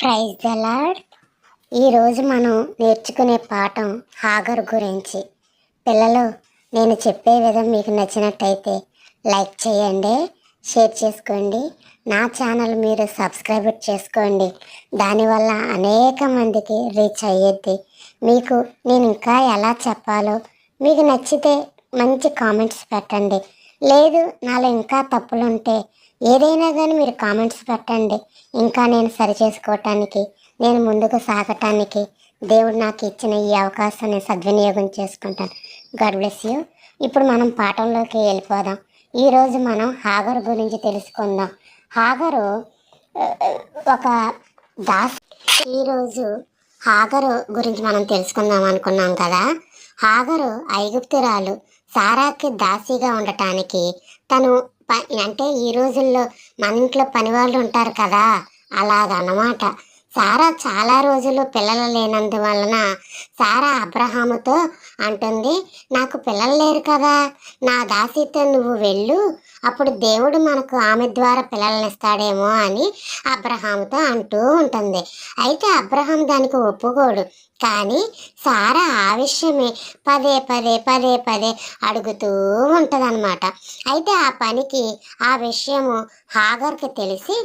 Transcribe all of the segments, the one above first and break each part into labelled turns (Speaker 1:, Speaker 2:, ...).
Speaker 1: Praise the ఈరోజు మనం నేర్చుకునే పాఠం హాగర్ గురించి. పిల్లలు నేను చెప్పే విధం మీకు నచ్చినట్టయితే లైక్ చేయండి షేర్ చేసుకోండి. నా ఛానల్ మీరు సబ్స్క్రైబ్ చేసుకోండి. దానివల్ల అనేక మందికి రీచ్ అయ్యేది. మీకు నేను ఇంకా ఎలా చెప్పాలో మీకు నచ్చితే మంచి కామెంట్స్ పెట్టండి. లేదు నాలో ఇంకా తప్పులు ఉంటే ఏదైనా కానీ మీరు కామెంట్స్ పెట్టండి. ఇంకా నేను సరి చేసుకోవటానికి నేను ముందుకు సాగటానికి దేవుడు నాకు ఇచ్చిన ఈ అవకాశాన్ని సద్వినియోగం చేసుకుంటాను. God bless you. ఇప్పుడు మనం పాఠంలోకి వెళ్ళిపోదాం. ఈరోజు మనం హాగరు గురించి తెలుసుకుందాం. హాగరు ఒక దాస్ ఈరోజు హాగరు గురించి మనం తెలుసుకుందాం అనుకున్నాం కదా. హాగరు ఐగుప్తురాలు సారాకి దాసిగా ఉండటానికి తను అంటే ఈ రోజుల్లో మన ఇంట్లో పని వాళ్ళు ఉంటారు కదా అలాగనమాట. సారా చాలా రోజులు పిల్లలు లేనందువలన సారా అబ్రహాముతో అంటుంది నాకు పిల్లలు లేరు కదా నా దాసితో నువ్వు వెళ్ళు అప్పుడు దేవుడు మనకు ఆమె ద్వారా పిల్లల్ని ఇస్తాడేమో అని అబ్రహాముతో అంటూ ఉంటుంది. అయితే అబ్రహాం దానికి ఒప్పుకోడు. కానీ సారా ఆ విషయమే పదే పదే పదే పదే అడుగుతూ ఉంటుందన్నమాట. అయితే ఆ పనికి ఆ విషయము హాగర్కి తెలిసి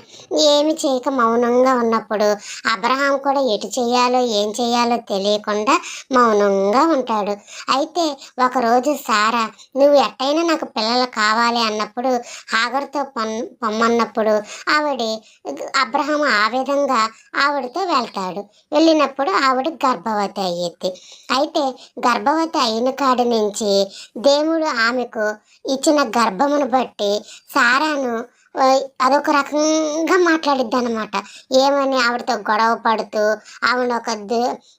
Speaker 1: ఏమి చేయక మౌనంగా ఉన్నప్పుడు అబ్రహాం కూడా ఎటు చేయాలో ఏం చేయాలో తెలియకుండా మౌనంగా ఉంటాడు. అయితే ఒకరోజు సారా నువ్వు ఎట్టయినా నాకు పిల్లలు కావాలి అన్నప్పుడు హాగర్తో పన్ పొమ్మన్నప్పుడు ఆవిడ అబ్రహాం ఆ విధంగా ఆవిడతో వెళ్తాడు. వెళ్ళినప్పుడు ఆవిడ గర్భ గర్భవతి అయ్యింది అయితే గర్భవతి అయిన కాడి నుంచి దేవుడు ఆమెకు ఇచ్చిన గర్భమును బట్టి సారాను అదొక రకంగా మాట్లాడిద్ది అనమాట ఏమని ఆవిడతో గొడవ పడుతూ ఆవిడ ఒక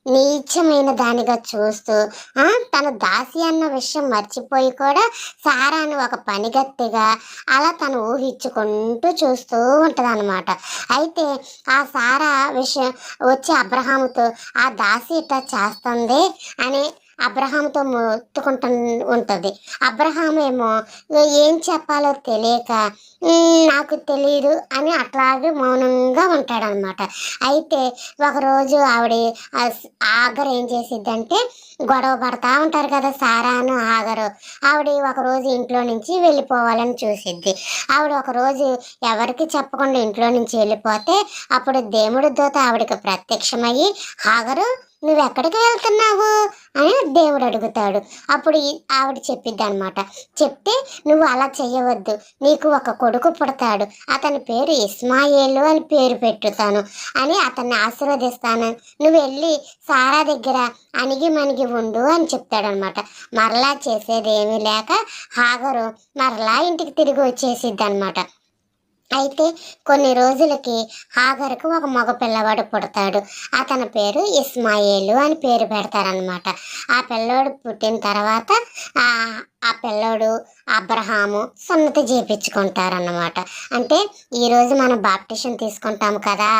Speaker 1: నీచమైన దానిగా చూస్తూ తను తన దాసి అన్న విషయం మర్చిపోయి కూడా సారాను ఒక పనిగత్తిగా అలా తను ఊహించుకుంటూ చూస్తూ ఉంటుంది అయితే ఆ సారా విషయం వచ్చి అబ్రహాముతో ఆ దాసి ఇట్లా చేస్తుంది అని అబ్రహాంతో మొత్తుకుంటూ ఉంటుంది. అబ్రహాం ఏమో ఏం చెప్పాలో తెలియక నాకు తెలియదు అని అట్లాగే మౌనంగా ఉంటాడనమాట. అయితే ఒకరోజు ఆవిడ ఆగర్ ఏం చేసిద్దంటే గొడవ పడతా ఉంటారు కదా సారాను ఆగరు. ఆవిడ ఒకరోజు ఇంట్లో నుంచి వెళ్ళిపోవాలని చూసిద్ది. ఆవిడ ఒకరోజు ఎవరికి చెప్పకుండా ఇంట్లో నుంచి వెళ్ళిపోతే అప్పుడు దేవుడి దూత ఆవిడకి ప్రత్యక్షమయ్యి ఆగరు నువ్వు ఎక్కడికి వెళ్తున్నావు? అని దేవుడు అడుగుతాడు. అప్పుడు ఆవిడ చెప్పిద్ది అనమాట చెప్తే నువ్వు అలా చేయవద్దు నీకు ఒక కొడుకు పుడతాడు. అతని పేరు ఇస్మాయేలు అని పేరు పెట్టుతాను. అని అతన్ని ఆశీర్వదిస్తాను. నువ్వు వెళ్ళి సారా దగ్గర అణిగి మణిగి ఉండు అని చెప్తాడనమాట మరలా చేసేది ఏమీ లేక హాగరు మరలా ఇంటికి తిరిగి వచ్చేసిద్ది అనమాట అయితే కొన్ని రోజులకి హాగర్కు ఒక మగ పిల్లవాడు పుడతాడు. అతని పేరు ఇస్మాయిలు అని పేరు పెడతారనమాట ఆ పిల్లోడు పుట్టిన తర్వాత ఆ పిల్లోడు అబ్రహాము సున్నతి చేయించుకుంటారన్నమాట అంటే ఈరోజు మనం బాప్టిషన్ తీసుకుంటాం కదా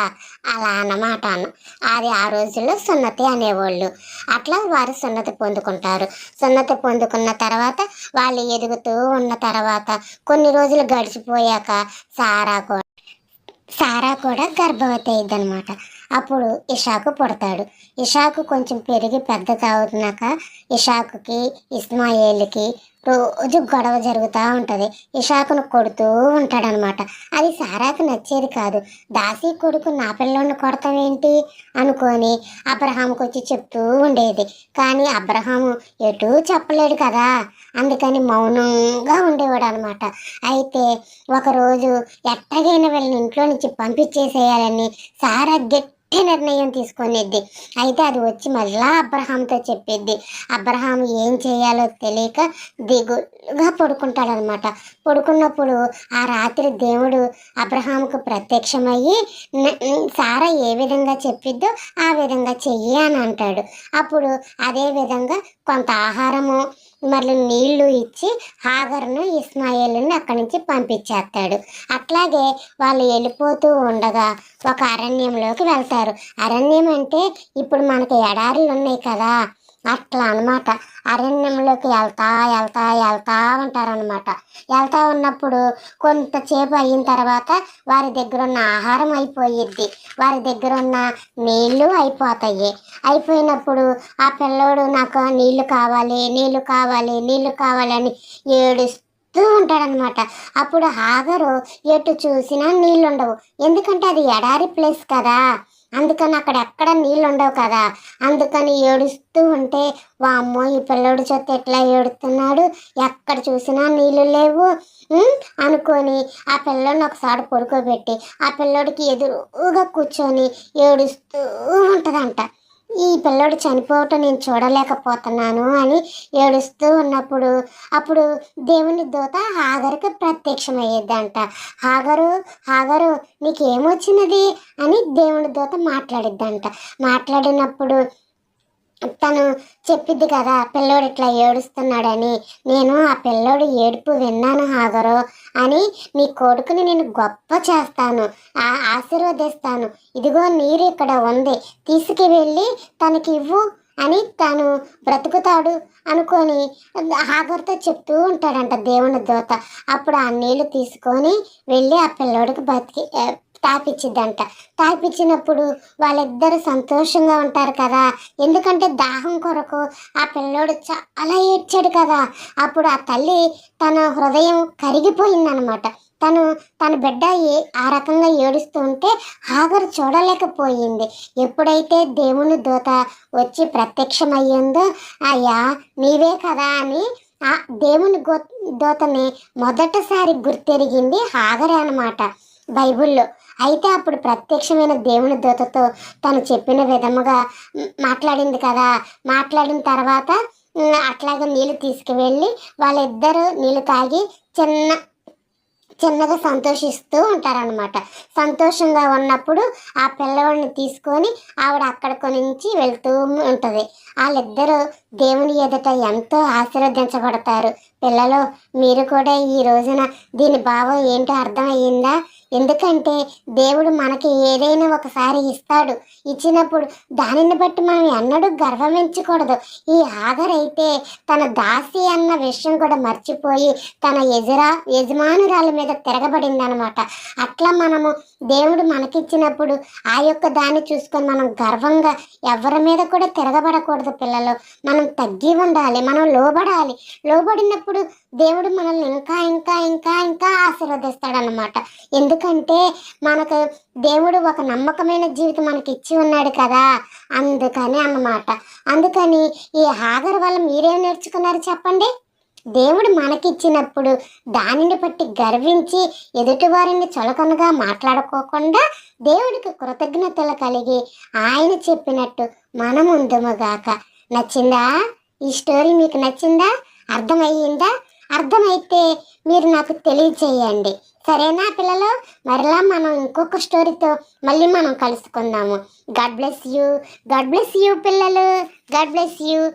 Speaker 1: అలా అన్నమాట అన్న అది ఆ రోజుల్లో సున్నతి అనేవాళ్ళు. అట్లా వారు సున్నతి పొందుకుంటారు. సున్నతి పొందుకున్న తర్వాత వాళ్ళు ఎదుగుతూ ఉన్న తర్వాత కొన్ని రోజులు గడిచిపోయాక సారా కూడా సారా కూడా గర్భవతి అయింది అనమాట అప్పుడు ఇషాకు పుడతాడు. ఇషాకు కొంచెం పెరిగి పెద్దగా అవుతున్నాక ఇషాకుకి ఇస్మాయిల్కి రోజు గొడవ జరుగుతూ ఉంటుంది. ఇషాకును కొడుతూ ఉంటాడనమాట. అది సారాకు నచ్చేది కాదు. దాసి కొడుకు నా పిల్లోని కొడతావేంటి? అనుకొని అబ్రహాంకి వచ్చి చెప్తూ ఉండేది. కానీ అబ్రహాము ఎటూ చెప్పలేడు కదా. అందుకని మౌనంగా ఉండేవాడు అనమాట అయితే ఒకరోజు ఎట్టగైనా వీళ్ళని ఇంట్లో నుంచి పంపించేసేయాలని సారా గట్టి నిర్ణయం తీసుకునేది అయితే అది వచ్చి మళ్ళా అబ్రహాంతో చెప్పిద్ది. అబ్రహాం ఏం చేయాలో తెలియక దిగులుగా పడుకుంటాడనమాట. పడుకున్నప్పుడు ఆ రాత్రి దేవుడు అబ్రహాంకు ప్రత్యక్షమయ్యి సారా ఏ విధంగా చెప్పిద్దో ఆ విధంగా చెయ్యి అని అంటాడు. అప్పుడు అదే విధంగా కొంత ఆహారము మళ్ళీ నీళ్ళు ఇచ్చి హాగర్ను ఇస్మాయిల్ని అక్కడి నుంచి పంపించేస్తాడు. అట్లాగే వాళ్ళు వెళ్ళిపోతూ ఉండగా ఒక అరణ్యంలోకి వెళ్తారు. అరణ్యం అంటే ఇప్పుడు మనకి ఎడారులు ఉన్నాయి కదా. అట్లా అనమాట అరణ్యంలోకి వెళ్తా వెళ్తా వెళ్తా ఉంటారనమాట వెళ్తా ఉన్నప్పుడు కొంతసేపు అయిన తర్వాత వారి దగ్గర ఉన్న ఆహారం అయిపోయిద్ది. వారి దగ్గర ఉన్న నీళ్ళు అయిపోతాయి. అయిపోయినప్పుడు ఆ పిల్లోడు నాకు నీళ్ళు కావాలి నీళ్ళు కావాలి నీళ్ళు కావాలని ఏడుస్తూ ఉంటాడనమాట అప్పుడు హాగరు ఎటు చూసినా నీళ్ళు ఉండవు. ఎందుకంటే అది ఎడారి ప్లేస్ కదా. అందుకని అక్కడ ఎక్కడ నీళ్ళు ఉండవు కదా. అందుకని ఏడుస్తూ ఉంటే వామ్మో ఈ పిల్లోడు చేత ఎట్లా ఏడుతున్నాడు? ఎక్కడ చూసినా నీళ్ళు లేవు. అనుకొని ఆ పిల్లోడిని ఒకసారి పడుకోబెట్టి ఆ పిల్లోడికి ఎదురుగా కూర్చొని ఏడుస్తూ ఉంటుందంట. ఈ పిల్లోడు చనిపోవటం నేను చూడలేకపోతున్నాను అని ఏడుస్తూ ఉన్నప్పుడు అప్పుడు దేవుని దూత హాగరుకు ప్రత్యక్షమయ్యేదంట హాగరు హాగరు నీకేమొచ్చినది? అని దేవుని దూత మాట్లాడిద్దంట. మాట్లాడినప్పుడు తను చెప్పిద్ది కదా పిల్లోడు ఇట్లా ఏడుస్తున్నాడని నేను ఆ పిల్లోడు ఏడుపు విన్నాను హాగరు అని నీ కొడుకుని నేను గొప్ప చేస్తాను ఆ ఆశీర్వదిస్తాను. ఇదిగో నీరు ఇక్కడ ఉంది తీసుకువెళ్ళి తనకి ఇవ్వు అని తాను బ్రతుకుతాడు అనుకొని హాగర్తో చెప్తూ ఉంటాడంట దేవుని దూత. అప్పుడు ఆ నీళ్ళు తీసుకొని వెళ్ళి ఆ పిల్లోడికి బతికి తాపిచ్చిద్దంట తాపిచ్చినప్పుడు వాళ్ళిద్దరు సంతోషంగా ఉంటారు కదా. ఎందుకంటే దాహం కొరకు ఆ పిల్లోడు చాలా ఏడ్చాడు కదా. అప్పుడు ఆ తల్లి తన హృదయం కరిగిపోయిందనమాట తను తన బిడ్డ ఏ ఆ రకంగా ఏడుస్తూ ఉంటే ఆగరు చూడలేకపోయింది. ఎప్పుడైతే దేవుని దూత వచ్చి ప్రత్యక్షమయ్యిందో అయ్యా నీవే కదా అని ఆ దేవుని గో దూతని మొదటిసారి గుర్తెరిగింది హాగరే అనమాట బైబిల్లో. అయితే అప్పుడు ప్రత్యక్షమైన దేవుని దూతతో తను చెప్పిన విధముగా మాట్లాడింది కదా. మాట్లాడిన తర్వాత అట్లాగే నీళ్ళు తీసుకువెళ్ళి వాళ్ళిద్దరూ నీళ్ళు తాగి చిన్న చిన్నగా సంతోషిస్తూ ఉంటారనమాట సంతోషంగా ఉన్నప్పుడు ఆ పిల్లవాడిని తీసుకొని ఆవిడ అక్కడికి నుంచి వెళ్తూ ఉంటుంది. వాళ్ళిద్దరూ దేవుని ఎదుట ఎంతో ఆశీర్వదించబడతారు. పిల్లలు మీరు కూడా ఈ రోజున దీని భావం ఏంటో అర్థమయ్యిందా? ఎందుకంటే దేవుడు మనకి ఏదైనా ఒకసారి ఇస్తాడు. ఇచ్చినప్పుడు దానిని బట్టి మనం ఎన్నడూ గర్వమించకూడదు. ఈ ఆగరైతే తన దాసి అన్న విషయం కూడా మర్చిపోయి తన యజరా యజమానురాల మీద తిరగబడింది అనమాట అట్లా మనము దేవుడు మనకిచ్చినప్పుడు ఆ యొక్క దాన్ని చూసుకొని మనం గర్వంగా ఎవరి మీద కూడా తిరగబడకూడదు పిల్లలు. మనం తగ్గి ఉండాలి మనం లోబడాలి. లోబడినప్పుడు దేవుడు మనల్ని ఇంకా ఇంకా ఇంకా ఇంకా ఆశీర్వదిస్తాడనమాట ఎందుకంటే మనకు దేవుడు ఒక నమ్మకమైన జీవితం మనకి ఇచ్చి ఉన్నాడు కదా అందుకని అన్నమాట. అందుకని ఈ హాగర్ వల్ల మీరేం నేర్చుకున్నారు చెప్పండి? దేవుడు మనకిచ్చినప్పుడు దానిని బట్టి గర్వించి ఎదుటివారిని చులకనగా మాట్లాడుకోకుండా దేవుడికి కృతజ్ఞతలు కలిగి ఆయన చెప్పినట్టు మనం ఉందముగాక నచ్చిందా? ఈ స్టోరీ మీకు నచ్చిందా? అర్థమయ్యిందా అర్థమైతే మీరు నాకు తెలియచేయండి సరేనా పిల్లలు? మరలా మనం ఇంకొక స్టోరీతో మళ్ళీ మనం కలుసుకుందాము. God bless you. God bless you పిల్లలు. God bless you.